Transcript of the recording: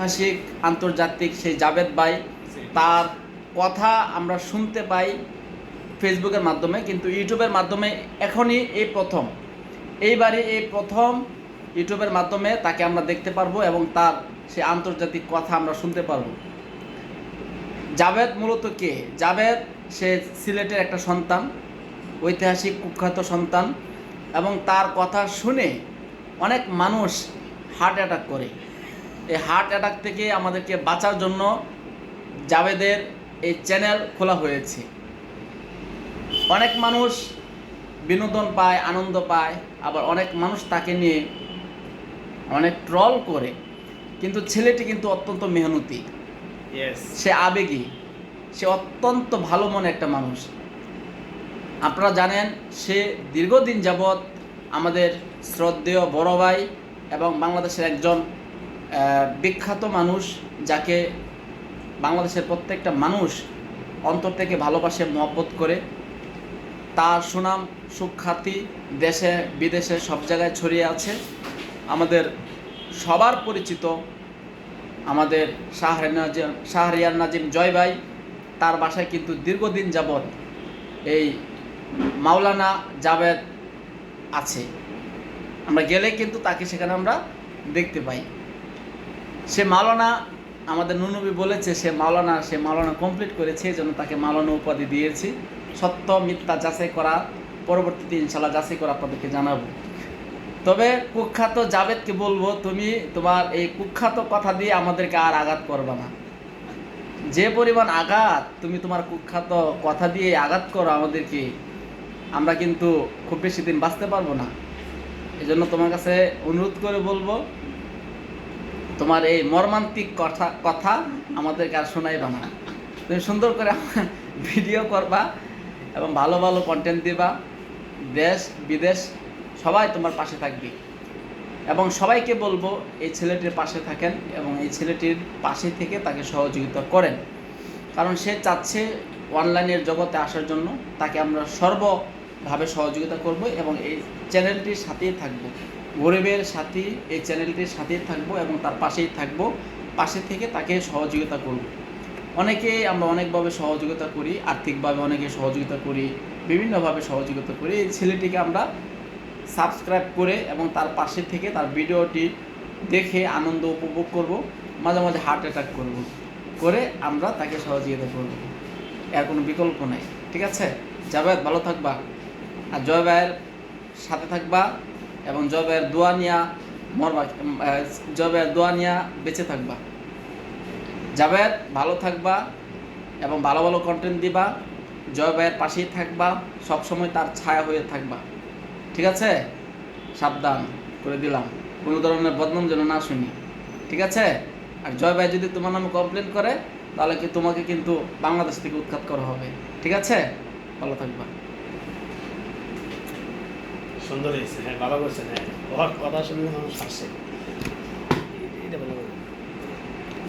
ঐতিহাসিক আন্তর্জাতিক সেই জাভেদ ভাই তার কথা আমরা শুনতে পাই ফেসবুকের মাধ্যমে কিন্তু ইউটিউবের মাধ্যমে এখনই এই প্রথম। এইবারই এই প্রথম ইউটিউবের মাধ্যমে তাকে আমরা দেখতে পারব এবং তার সে আন্তর্জাতিক কথা আমরা শুনতে পারব। জাভেদ মূলত কে? জাভেদ সে সিলেটের একটা সন্তান ঐতিহাসিক কুখ্যাত সন্তান এবং তার কথা শুনে অনেক মানুষ হার্ট অ্যাটাক করে। এই হার্ট অ্যাটাক থেকে আমাদেরকে বাঁচার জন্য জাভেদের এই চ্যানেল খোলা হয়েছে। অনেক মানুষ বিনোদন পায় আনন্দ পায় আবার অনেক মানুষ তাকে নিয়ে অনেক ট্রল করে। কিন্তু ছেলেটি কিন্তু অত্যন্ত মেহনতি। সে আবেগী। সে অত্যন্ত ভালো মনে একটা মানুষ। আপনারা জানেন সে দীর্ঘদিন যাবৎ আমাদের শ্রদ্ধেয় বড় ভাই এবং বাংলাদেশের একজন বিখ্যাত মানুষ যাকে বাংলাদেশের প্রত্যেকটা মানুষ অন্তর থেকে ভালোবাসে, মহব্বত করে। তার সুনাম, সুখ্যাতি দেশে, বিদেশে সব জায়গায় ছড়িয়ে আছে। আমাদের সবার পরিচিত আমাদের শাহরিয়ার নাজিম শাহরিয়ার নাজিম জয় ভাই, তার বাসায় কিন্তু দীর্ঘদিন যাবৎ এই মাওলানা জাভেদ আছে। আমরা গেলে কিন্তু তাকে সেখানে আমরা দেখতে পাই। সে মাওলানা আমাদের নুনবী বলেছে, সে মাওলানা সে মাওলানা কমপ্লিট করেছে, এই জন্য তাকে মাওলানা উপাধি দিয়েছি। সত্য, মিথ্যা যাচাই করা, পরবর্তীতে ইনশাল্লাহ যাচাই করে আপনাদেরকে জানাব। তবে কুখ্যাত জাভেদকে বলব, তুমি তোমার এই কুখ্যাত কথা দিয়ে আমাদেরকে আর আঘাত করবে না। যে পরিমাণ আঘাত তুমি তোমার কুখ্যাত কথা দিয়ে আঘাত করো আমাদেরকে, আমরা কিন্তু খুব বেশি দিন বাঁচতে পারব না। এই জন্য তোমার কাছে অনুরোধ করে বলব তোমার এই মর্মান্তিক কথা কথা আমাদেরকে আর শোনাইবা না। তুমি সুন্দর করে ভিডিও করবা এবং ভালো ভালো কন্টেন্ট দিবা। দেশ, বিদেশ, সবাই তোমার পাশে থাকবে। এবং সবাইকে বলব, এই ছেলেটির পাশে থাকেন এবং এই ছেলেটির পাশে থেকে তাকে সহযোগিতা করেন। কারণ সে চাচ্ছে অনলাইনের জগতে আসার জন্য তাকে আমরা সর্বভাবে সহযোগিতা করব এবং এই চ্যানেলটির সাথেই থাকব। গরিবের সাথী এই চ্যানেলটির সাথেই থাকব এবং তার পাশেই থাকব। পাশে থেকে তাকে সহযোগিতা করব। অনেকে আমরা অনেকভাবে সহযোগিতা করি, আর্থিকভাবে অনেকে সহযোগিতা করি, বিভিন্নভাবে সহযোগিতা করি। এই ছেলেটিকে আমরা সাবস্ক্রাইব করে এবং তার পাশে থেকে তার ভিডিওটি দেখে আনন্দ উপভোগ করব, মাঝে মাঝে হার্ট অ্যাটাক করব, করে আমরা তাকে সহযোগিতা করব। এর কোনো বিকল্প নাই, ঠিক আছে? জাভেদ, ভালো থাকবা। আর জয় ভাইয়ের সাথে থাকবা। এবং জবের দোয়া নিয়া মরবা জবের দোয়া নিয়া বেঁচে থাকবা। জাভেদ, ভালো থাকবা এবং ভালো ভালো কন্টেন্ট দিবা ভাইয়ের পাশেই থাকবা, সবসময় তার ছায়া হয়ে থাকবা। ঠিক আছে? সাবধান করে দিলাম। কোনো ধরনের বদনাম যেন না শুনি। ঠিক আছে? আর জয় ভাই যদি তোমার নামে কমপ্লেন করে, তাহলে কি তোমাকে কিন্তু বাংলাদেশ থেকে উৎখাত করা হবে। ঠিক আছে? ভালো থাকবা। সুন্দর হয়েছে হ্যাঁ ভালো করছেন হ্যাঁ। ওর কথা শুনলে মানুষ হাসে।